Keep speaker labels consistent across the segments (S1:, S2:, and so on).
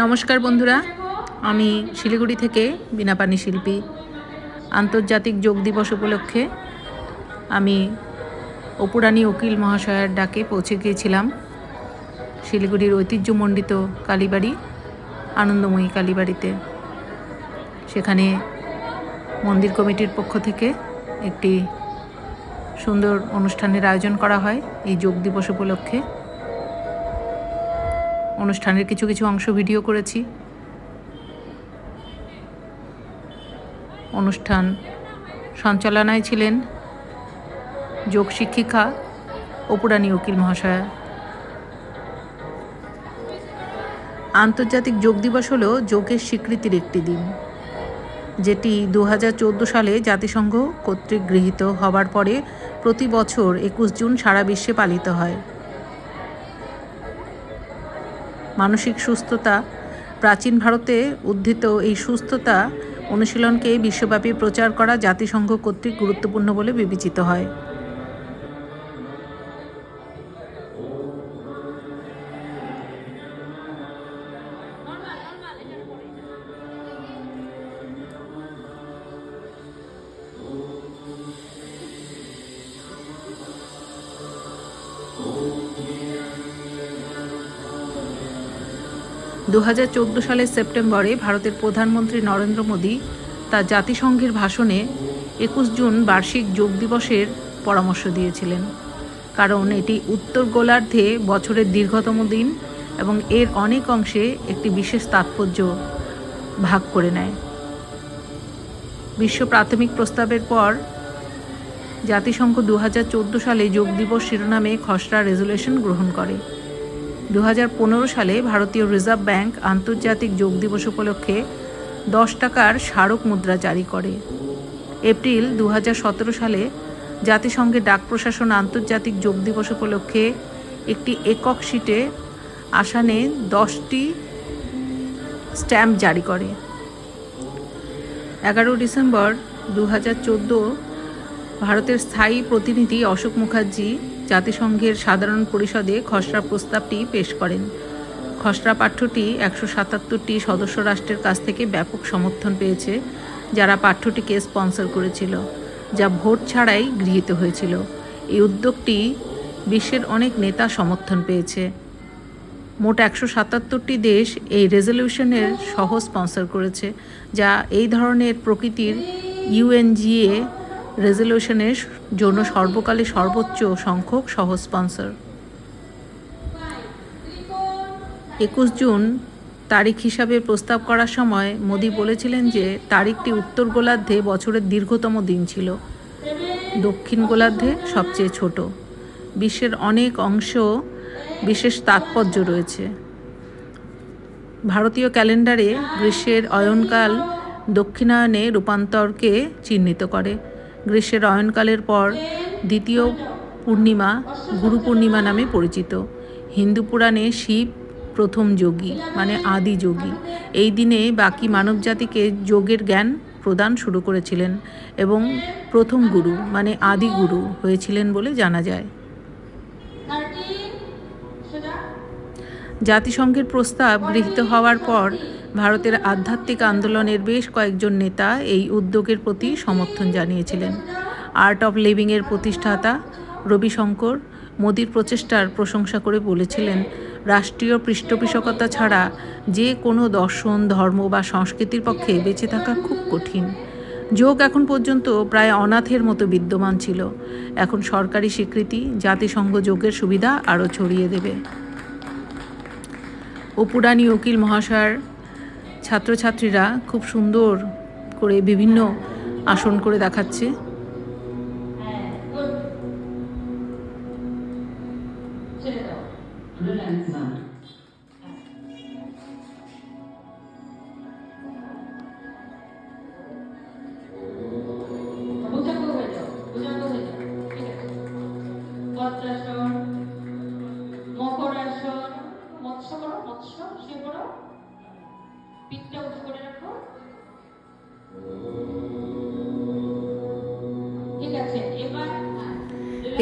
S1: নমস্কার বন্ধুরা, আমি শিলিগুড়ি থেকে বিনাপানি শিল্পী। আন্তর্জাতিক যোগ দিবস উপলক্ষে আমি অপুরাণী উকিল মহাশয়ের ডাকে পৌঁছে গিয়েছিলাম। শিলিগুড়ির ঐতিহ্যমণ্ডিত কালীবাড়ি, আনন্দময়ী কালীবাড়িতে। সেখানে মন্দির কমিটির পক্ষ থেকে একটি সুন্দর অনুষ্ঠানের আয়োজন করা হয় এই যোগ দিবস উপলক্ষে। অনুষ্ঠানের কিছু কিছু অংশ ভিডিও করেছি। অনুষ্ঠান সঞ্চালনায় ছিলেন যোগ শিক্ষিকা অপুরানী উকিল মহাশয়া। আন্তর্জাতিক যোগ দিবস হল যোগের স্বীকৃতির একটি দিন, যেটি দু হাজার চৌদ্দ সালে জাতিসংঘ কর্তৃক গৃহীত হবার পরে প্রতি বছর একুশ জুন সারা বিশ্বে পালিত হয়। মানসিক সুস্থতা। প্রাচীন ভারতে উদ্ধৃত এই সুস্থতা অনুশীলনকে বিশ্বব্যাপী প্রচার করা জাতিসংঘ কর্তৃক গুরুত্বপূর্ণ বলে বিবেচিত হয়। দু হাজার চৌদ্দ সালের সেপ্টেম্বরে ভারতের প্রধানমন্ত্রী নরেন্দ্র মোদী তার জাতিসংঘের ভাষণে একুশ জুন বার্ষিক যোগ দিবসের পরামর্শ দিয়েছিলেন। কারণ এটি উত্তর গোলার্ধে বছরের দীর্ঘতম দিন এবং এর অনেক অংশে একটি বিশেষ তাৎপর্য ভাগ করে নেয়। বিশ্ব প্রাথমিক প্রস্তাবের পর জাতিসংঘ দু হাজার চৌদ্দ সালে যোগ দিবস শিরোনামে খসড়া রেজুলেশন গ্রহণ করে। দু হাজার পনেরো সালে ভারতীয় রিজার্ভ ব্যাংক আন্তর্জাতিক যোগ দিবস উপলক্ষে দশ টাকার স্মারক মুদ্রা জারি করে। এপ্রিল দু হাজার সতেরো সালে জাতিসংঘে ডাক প্রশাসন আন্তর্জাতিক যোগ দিবস উপলক্ষে একটি একক শিটে আসানে দশটি স্ট্যাম্প জারি করে। এগারো ডিসেম্বর দু হাজার চোদ্দ ভারতের স্থায়ী প্রতিনিধি অশোক মুখার্জি জাতিসংঘের সাধারণ পরিষদে খসড়া প্রস্তাবটি পেশ করেন। খসড়া পাঠ্যটি একশো সাতাত্তরটি সদস্য রাষ্ট্রের কাছ থেকে ব্যাপক সমর্থন পেয়েছে, যারা পাঠ্যটিকে স্পন্সর করেছিল, যা ভোট ছাড়াই গৃহীত হয়েছিল। এই উদ্যোগটি বিশ্বের অনেক নেতা সমর্থন পেয়েছে। মোট একশো সাতাত্তরটি দেশ এই রেজলিউশনের সহ স্পন্সর করেছে, যা এই ধরনের প্রকৃতির ইউএনজিএ রেজলিউশনের জন্য সর্বকালে সর্বোচ্চ সংখ্যক সহ স্পন্সর। একুশ জুন তারিখ হিসাবে প্রস্তাব করার সময় মোদি বলেছিলেন যে তারিখটি উত্তর গোলার্ধে বছরের দীর্ঘতম দিন ছিল। দক্ষিণ গোলার্ধে সবচেয়ে ছোট। বিশ্বের অনেক অংশ বিশেষ তাৎপর্য রয়েছে। ভারতীয় ক্যালেন্ডারে গ্রীষ্মের অয়নকাল দক্ষিণায়নে রূপান্তরকে চিহ্নিত করে। গ্রীষ্মের অয়নকালের পর দ্বিতীয় পূর্ণিমা গুরু পূর্ণিমা নামে পরিচিত। হিন্দু পুরাণে শিব প্রথম যোগী মানে আদি যোগী। এই দিনে বাকি মানবজাতিকে যোগের জ্ঞান প্রদান শুরু করেছিলেন এবং প্রথম গুরু মানে আদি গুরু হয়েছিলেন বলে জানা যায়। জাতিসংঘের প্রস্তাব গৃহীত হওয়ার পর ভারতের আধ্যাত্মিক আন্দোলনের বেশ কয়েকজন নেতা এই উদ্যোগের প্রতি সমর্থন জানিয়েছিলেন। আর্ট অফ লিভিংয়ের প্রতিষ্ঠাতা রবিশঙ্কর মোদির প্রচেষ্টার প্রশংসা করে বলেছিলেন, রাষ্ট্রীয় পৃষ্ঠপোষকতা ছাড়া যে কোনো দর্শন, ধর্ম বা সংস্কৃতির পক্ষে বেঁচে থাকা খুব কঠিন। যোগ এখন পর্যন্ত প্রায় অনাথের মতো বিদ্যমান ছিল। এখন সরকারি স্বীকৃতি, জাতিসংঘ যোগের সুবিধা আরও ছড়িয়ে দেবে। অপুরানী উকিল মহাশয়ের ছাত্রছাত্রীরা খুব সুন্দর করে বিভিন্ন আসন করে দেখাচ্ছে।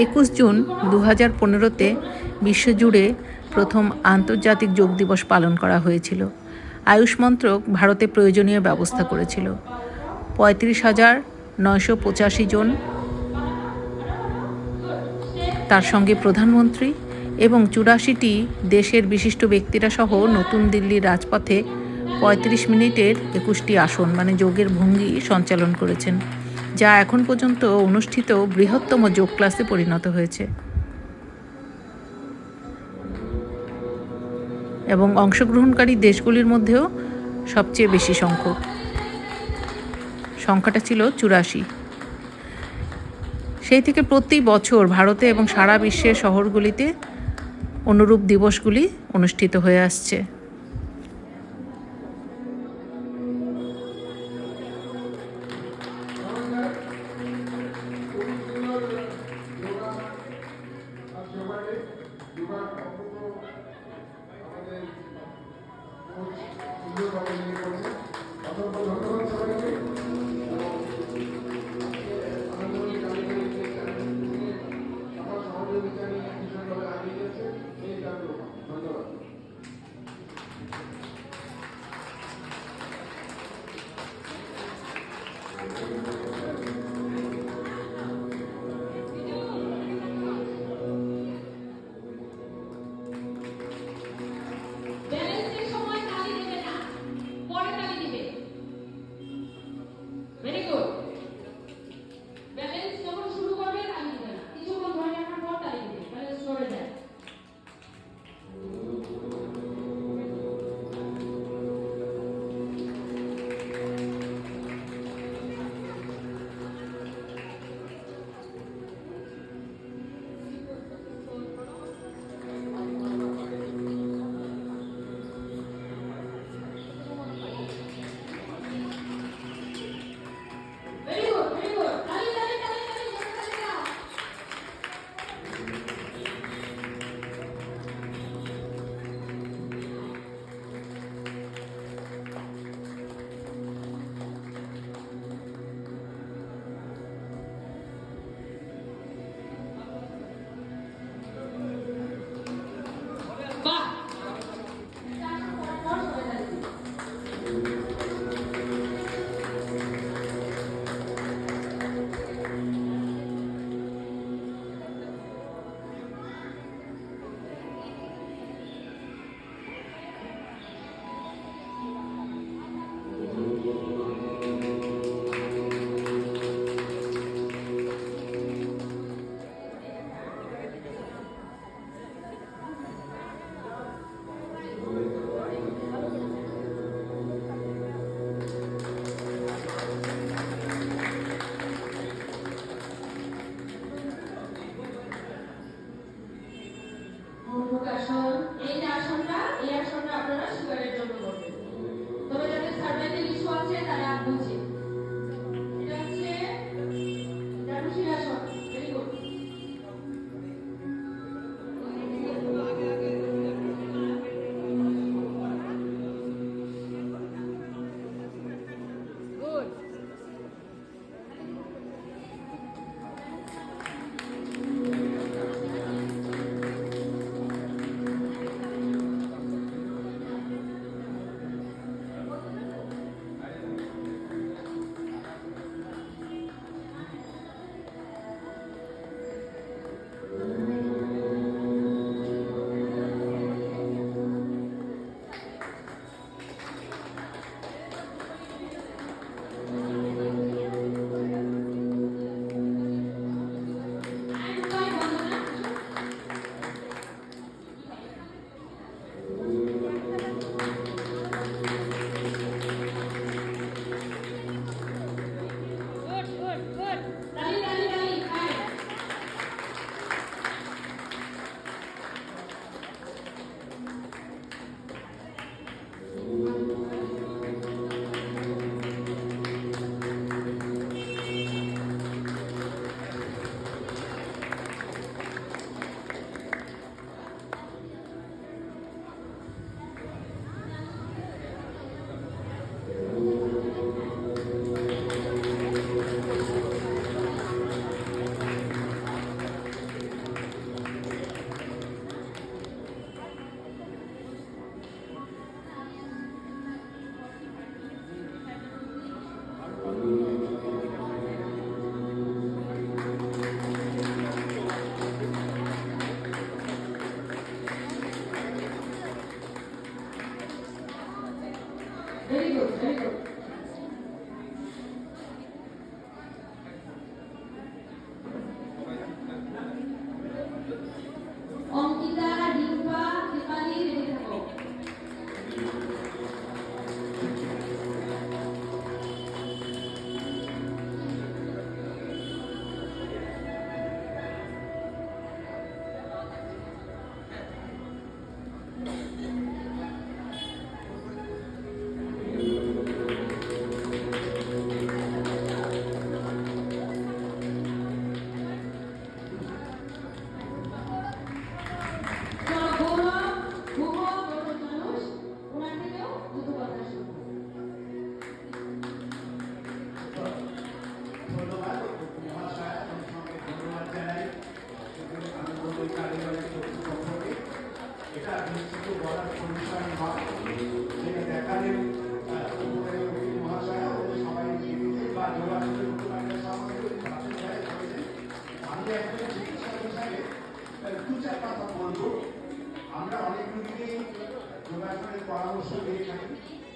S1: একুশ জুন দু হাজার পনেরোতে বিশ্বজুড়ে প্রথম আন্তর্জাতিক যোগ দিবস পালন করা হয়েছিল। আয়ুষ মন্ত্রক ভারতে প্রয়োজনীয় ব্যবস্থা করেছিল। পঁয়ত্রিশ হাজার নয়শো পঁচাশি জন তার সঙ্গে প্রধানমন্ত্রী এবং চুরাশিটি দেশের বিশিষ্ট ব্যক্তিরা সহ নতুন দিল্লির রাজপথে পঁয়ত্রিশ মিনিটের একুশটি আসন মানে যোগের ভঙ্গি সঞ্চালন করেছেন। যা এখন পর্যন্ত অনুষ্ঠিত বৃহত্তম যোগ ক্লাসে পরিণত হয়েছে। এবং অংশগ্রহণকারী দেশগুলির মধ্যেও সবচেয়ে বেশি সংখ্যক। সংখ্যাটা ছিল চুরাশি। সেই থেকে প্রতি বছর ভারতে এবং সারা বিশ্বের শহরগুলিতে অনুরূপ দিবসগুলি অনুষ্ঠিত হয়ে আসছে।
S2: అందరూ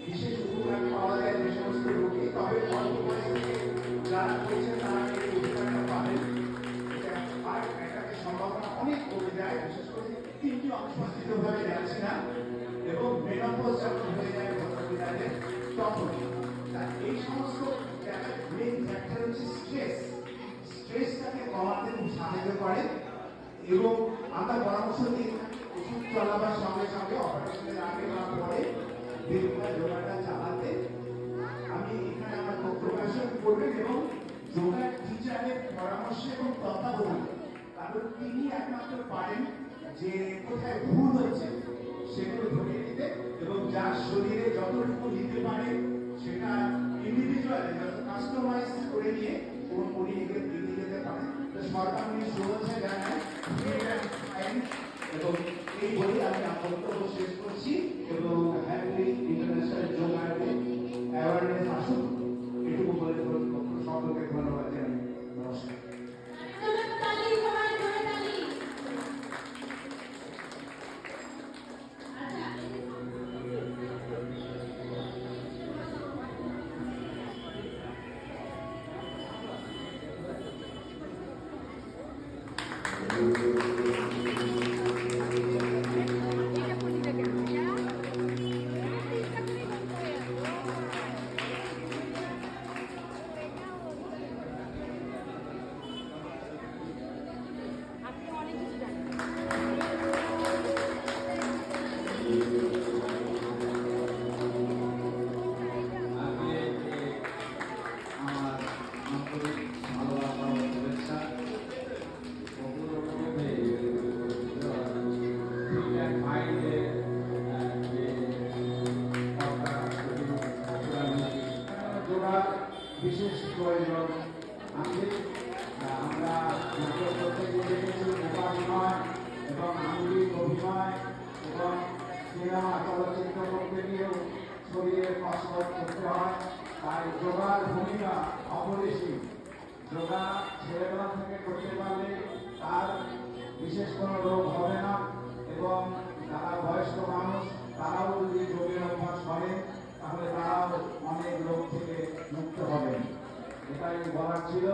S2: বিশেষ পাওয়া যায় যে সমস্ত রোগী তবে অল্প তারা সম্ভাবনা অনেক কমে যায়, বিশেষ করে তিনটি অংশ যাচ্ছে না এবং মেনোপজ যখন হয়ে যায় ভদ্রমহিলাদের তখন। তা এই সমস্ত জায়গায় মেন ফ্যাক্টর স্ট্রেস স্ট্রেসটাকে কমাতে খুব সাহায্য করে এবং আমরা পরামর্শ দিই ওষুধ চলাবার সঙ্গে সঙ্গে কোথায় ভুল হচ্ছে সেগুলো ধরিয়ে দিতে এবং যার শরীরে যতটুকু নিতে পারে, সেটা ইন্ডিভিজুয়ালি কাস্টমাইজ করে নিয়ে কোন যেতে পারেন তো সরকার উনি জানায় এবং এই বলে আমি বক্তব্য শেষ করছি এবং হ্যাপি ইন্টারন্যাশনাল যোগা অ্যাওয়ারনেস আসুন এটুকু বলে সকলকে ধন্যবাদ।
S3: Thank you. অপরিসীম। যোগা ছেলেবেলা থেকে করতে পারলে তার বিশেষ কোনো রোগ হবে না এবং যারা বয়স্ক মানুষ, তারাও যদি যোগের অভ্যাস করে, তাহলে তারাও অনেক রোগ থেকে মুক্ত হবেন এটাই বলার ছিল।